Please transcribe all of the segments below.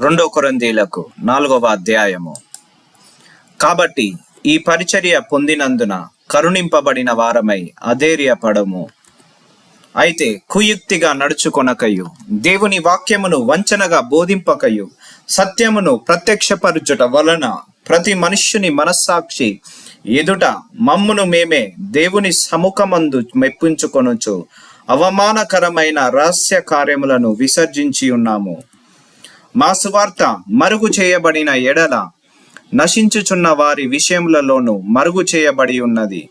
రెండో కొరందీలకు నాలుగవ అధ్యాయము. కాబట్టి ఈ పరిచర్య పొందినందున కరుణింపబడిన వారమై అధైర్యపడము. అయితే కుయుక్తిగా నడుచుకొనకయు దేవుని వాక్యమును వంచనగా బోధింపకయు సత్యమును ప్రత్యక్షపరచుట వలన ప్రతి మనుష్యుని మనస్సాక్షి ఎదుట మమ్మును మేమే దేవుని సముఖమందు మెప్పించుకొనుచు అవమానకరమైన రహస్య కార్యములను విసర్జించి ఉన్నాము. మా సువార్త మరుగు చేయబడిన ఎడల నశించుచున్న వారి విషయములలోనూ మరుగు చేయబడి ఉన్నది.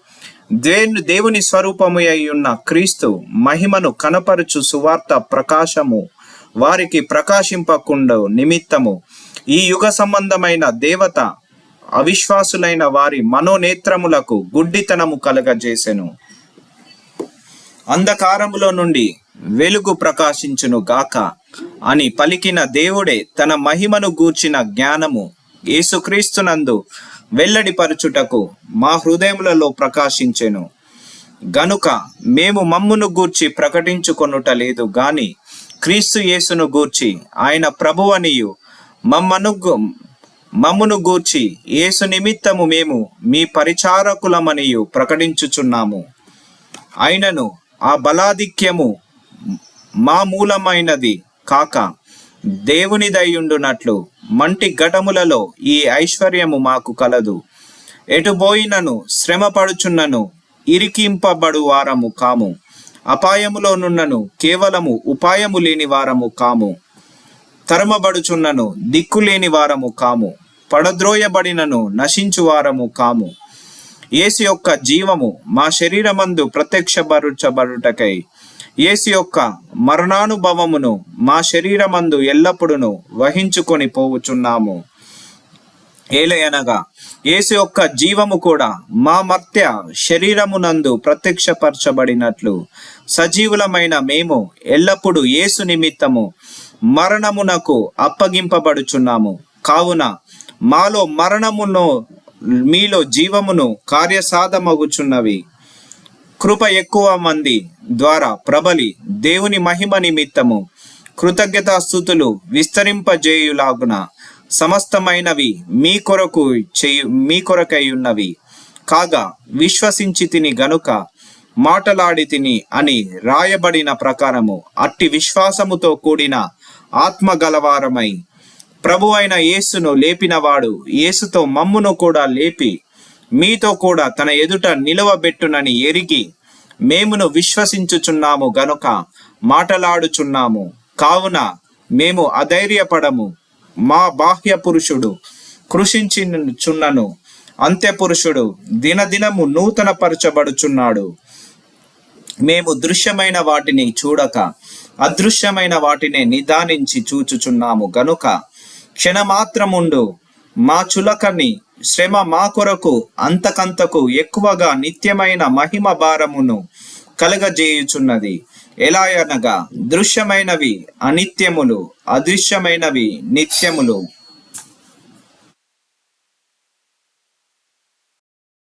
దేని దేవుని స్వరూపము అయి ఉన్న క్రీస్తు మహిమను కనపరుచు సువార్త ప్రకాశము వారికి ప్రకాశింపకుండా నిమిత్తము. ఈ యుగ సంబంధమైన దేవత అవిశ్వాసులైన వారి మనోనేత్రములకు గుడ్డితనము కలగజేసెను. అంధకారములో నుండి వెలుగు ప్రకాశించును గాక అని పలికిన దేవుడే తన మహిమను గూర్చిన జ్ఞానము యేసుక్రీస్తునందు వెల్లడిపరచుటకు మా హృదయములలో ప్రకాశించెను. గనుక మేము మమ్మును గూర్చి ప్రకటించుకొనుట లేదు గాని క్రీస్తు యేసును గూర్చి ఆయన ప్రభువనియు మమ్మను మమ్మును గూర్చి యేసు నిమిత్తము మేము మీ పరిచారకులమనియు ప్రకటించుచున్నాము. అయినను ఆ బలాధిక్యము మా మూలమైనది కాక దేవునిదయ్యుండునట్లు మంటి ఘటములలో ఈ ఐశ్వర్యము మాకు కలదు. ఎటుబోయినను శ్రమపడుచున్నను ఇరికింపబడు వారము కాము. అపాయములోనున్నను కేవలము ఉపాయము లేని వారము కాము. తరమబడుచున్నను దిక్కులేని వారము కాము. పడద్రోయబడినను నశించు వారము కాము. యేసు యొక్క జీవము మా శరీరమందు ప్రత్యక్షపరచబడుటకై. యేసు యొక్క మరణానుభవమును మా శరీరమందు ఎల్లప్పుడూ వహించుకొని పోవుచున్నాము. ఏలయనగా యేసు యొక్క జీవము కూడా మా మర్త్య శరీరమునందు ప్రత్యక్షపరచబడినట్లు సజీవులమైన మేము ఎల్లప్పుడూ యేసు నిమిత్తము మరణమునకు అప్పగింపబడుచున్నాము. కావున మాలో మరణమును మీలో జీవమును కార్యసాధమగుచున్నవి. కృప ఎక్కువ మంది ద్వారా ప్రబలి దేవుని మహిమ నిమిత్తము కృతజ్ఞతాస్థుతులు విస్తరింపజేయులాగున సమస్తమైనవి మీ కొరకు చేయు మీ కొరకై ఉన్నవి కాగా విశ్వసించి తిని గనుక మాటలాడి తిని అని రాయబడిన ప్రకారము అట్టి విశ్వాసముతో కూడిన ఆత్మగలవారమై ప్రభు అయిన యేసును లేపినవాడు యేసుతో మమ్మును కూడా లేపి మీతో కూడా తన ఎదుట నిలవబెట్టునని ఎరిగి మేమును విశ్వసించుచున్నాము గనుక మాటలాడుచున్నాము. కావున మేము అధైర్యపడము. మా బాహ్య పురుషుడు కృషించున్నను అంత్య పురుషుడు దినదినము నూతన పరచబడుచున్నాడు మేము దృశ్యమైన వాటిని చూడక అదృశ్యమైన వాటిని నిదానించి చూచుచున్నాము గనుక క్షణమాత్రముండు మా చులకని శ్రమ మా కొరకు అంతకంతకు ఎక్కువగా నిత్యమైన మహిమ భారమును కలగజేయుచున్నది. ఎలా అనగా దృశ్యమైనవి అనిత్యములు అదృశ్యమైనవి నిత్యములు.